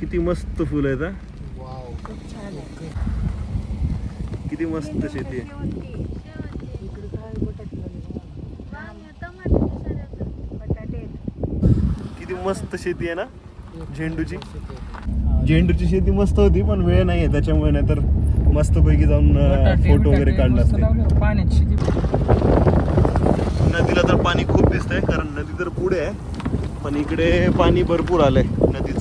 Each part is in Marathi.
किती मस्त फुल आहेत हा? वाव. खूप छान आहे. किती मस्त शेती आहे. इकडे काय बटाटे बटाटे किती मस्त शेती आहे ना झेंडूची? झेंडूची शेती मस्त होती पण वेळ नाही आहे त्याच्यामुळे नाही तर मस्त पैकी जाऊन फोटो वगैरे काढला असते. नदीला तर पाणी खूप दिसतंय कारण नदी तर पुढे आहे पण इकडे पाणी भरपूर आलंय नदीचं.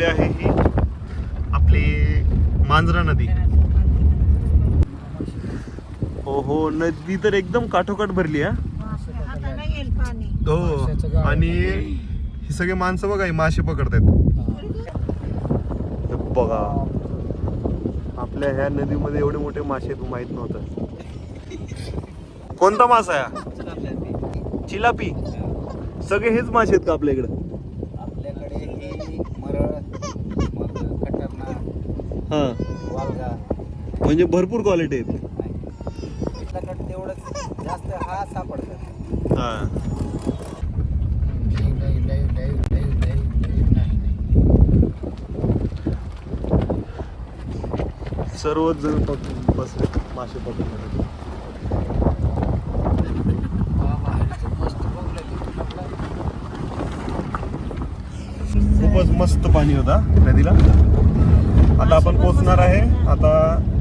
पुढे आहे ही आपली मांजरा नदी. हो हो नदी तर एकदम काठोकाठ भरली हा? हो. आणि ही सगळे माणसं बघा ही मासे पकडतायत. हे बघा. आपल्या ह्या नदीमध्ये एवढे मोठे मासे तू माहीत नव्हतं. कोणता मासा आहे? चिलापी. सगळे हेच मासे आहेत का आपल्या इकडे आपल्याकडे हे मरळ मग खतरनाक हा. वालगा म्हणजे भरपूर क्वालिटी आहेत. तेवढंच जास्त हा सापडतात हा. नाही नाही सर्वच जण पकडून बसले मासे पकडण्यासाठी. मस्त बघलं खूपच मस्त पाणी होता नदीला. आता आपण पोचणार आहे. आता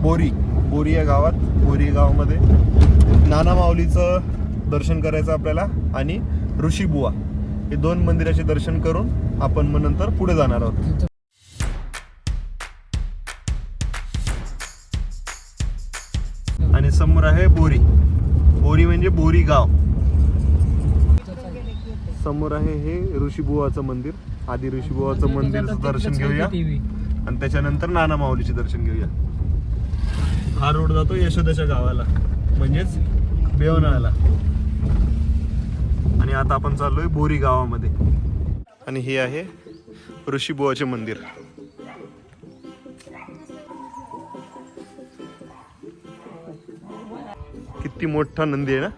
बोरी बोरी या गावात बोरी गावामध्ये. नाना माऊलीचं दर्शन करायचं आपल्याला आणि ऋषीबुवा हे दोन मंदिराचे दर्शन करून आपण मग नंतर पुढे जाणार आहोत. आणि समोर आहे बोरी. बोरी म्हणजे बोरी गाव. समोर आहे हे ऋषीबुवाचं मंदिर. आधी ऋषीबुवाचं मंदिरचं दर्शन घेऊया. आणि त्याच्यानंतर नाना माऊलीचे दर्शन घेऊया. हा रोड जातो यशोदाच्या गावाला म्हणजेच बेवनाळाला. आणि आता आपण चाललोय बोरी गावामध्ये. आणि हे आहे ऋषीबुवाचे मंदिर. किती मोठा नंदी आहे ना?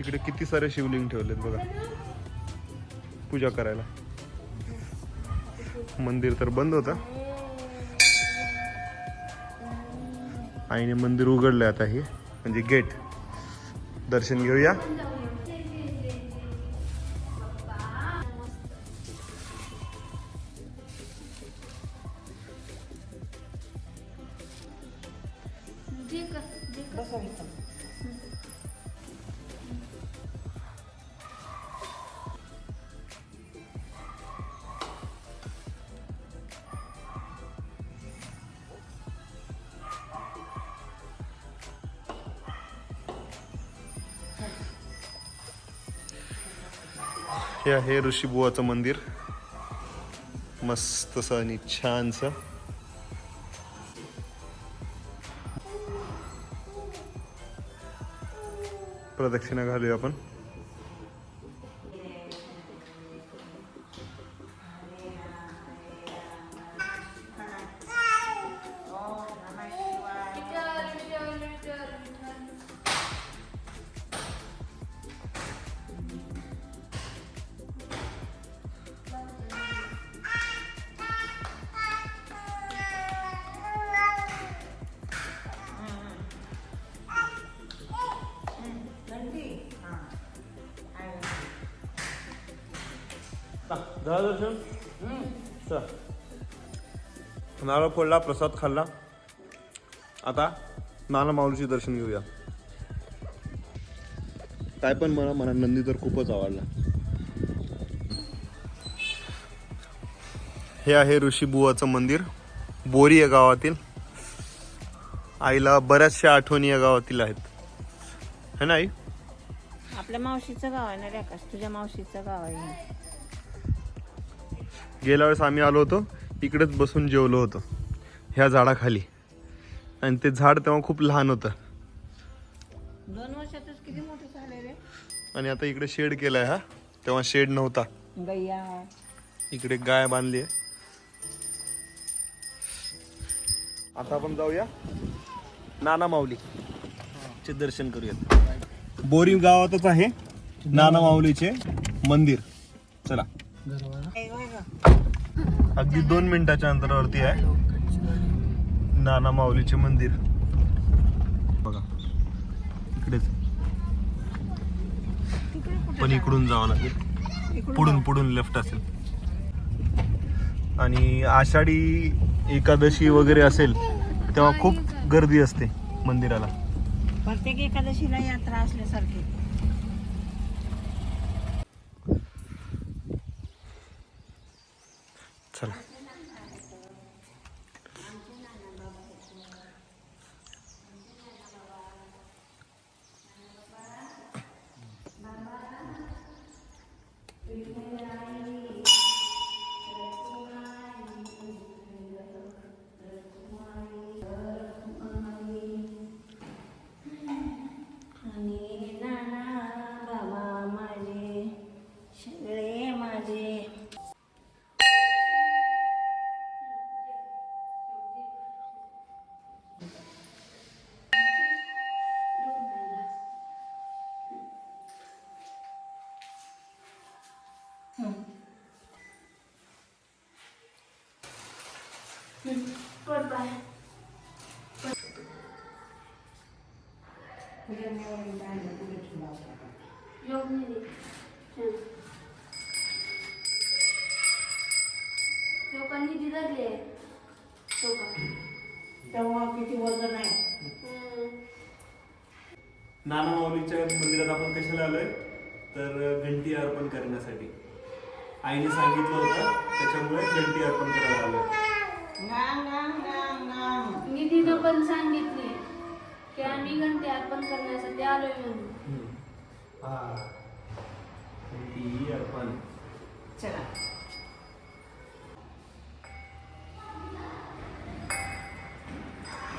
इकडे किती सारे शिवलिंग ठेवलेत बघा. पूजा करायला. मंदिर तर बंद होतं. आईने मंदिर उघडलं आता हे. म्हणजे गेट दर्शन घेऊया. हे आहे ऋषीबुवाचं मंदिर. मस्त असं आणि छानसं. प्रदक्षिणा घालूया आपण. झालं दर्शन चल. नारळ फोडला प्रसाद खाल्ला आता नाना माऊलीचे दर्शन घेऊया काय पण मला मला नंदी तर खूपच आवडला हे आहे ऋषीबुवाचं मंदिर बोरी या गावातील आईला बऱ्याचशा आठवणी या गावातील आहेत है ना आई आपल्या मावशीचं गाव आहे ना रेखास तुझ्या मावशीचं गाव आहे. गेल्या वेळेस आम्ही आलो होतो इकडेच बसून जेवलो होतो ह्या झाडाखाली. आणि ते झाड तेव्हा खूप लहान होतं. दोन वर्षातच किती मोठे झाले रे? आणि आता इकडे शेड केलाय हा तेव्हा शेड नव्हता. गैया. इकडे गाय बांधली आहे. आता आपण जाऊया नाना माऊली चे दर्शन करूयात. बोरी गावातच आहे नाना माऊलीचे मंदिर. चला. अगदी दोन मिनिटाच्या अंतरावरती आहे. नाना माऊलीचे मंदिर. बघा इकडेच. पण इकडून जावं लागेल. पुढून पुढून लेफ्ट असेल. आणि आषाढी एकादशी वगैरे असेल तेव्हा खूप गर्दी असते मंदिराला. प्रत्येक एकादशीला यात्रा असल्यासारखी. चला लोकांनी दिले तेव्हा किती वजन आहे? नाना माऊलीच्या मंदिरात आपण कशाला आलोय? तर घंटी अर्पण करण्यासाठी. आईने सांगितलं होतं त्याच्यामुळे घंटी अर्पण करायला आलोय. निधीनं पण सांगितले की आम्ही घंटे अर्पण करण्यासाठी आलोय म्हणून. अर्पण. चला.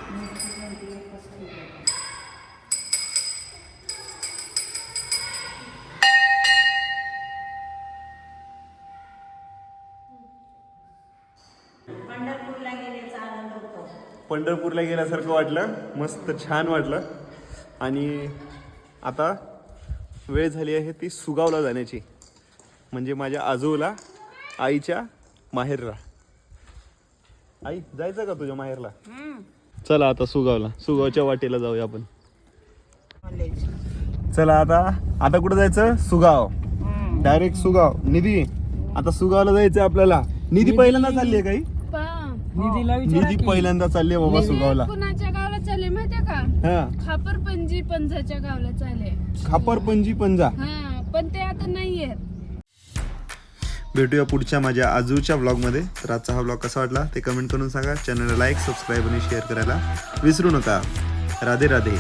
पंढरपूरला पंढरपूरला गेल्यासारखं वाटलं. मस्त छान वाटलं. आणि आता वेळ झाली आहे ती सुगावला जाण्याची. म्हणजे माझ्या आजोला आईच्या माहेरला. आई जायचं का तुझ्या माहेरला? चला आता सुगावला. सुगावच्या वाटेला जाऊया आपण. चला आता आता कुठं जायचं? सुगाव. डायरेक्ट सुगाव. निधी. आता सुगावला जायचं आपल्याला. निधी पहिल्यांदा चालली आहे काही? निधी पहिल्यांदा चालली बाबा सुगावला. कुणाच्या गावाला चालले माहितीये का? हा. खापर पंजी पंजाच्या गावाला चालले खापर पंजी पंजा. हा पण ते आता नाहीये भेटूया पुढच्या माझ्या आजूच्या ब्लॉगमध्ये तर आजचा हा ब्लॉग कसा वाटला ते कमेंट करून सांगा. चॅनलला लाईक सबस्क्राईब आणि शेअर करायला विसरू नका. राधे राधे.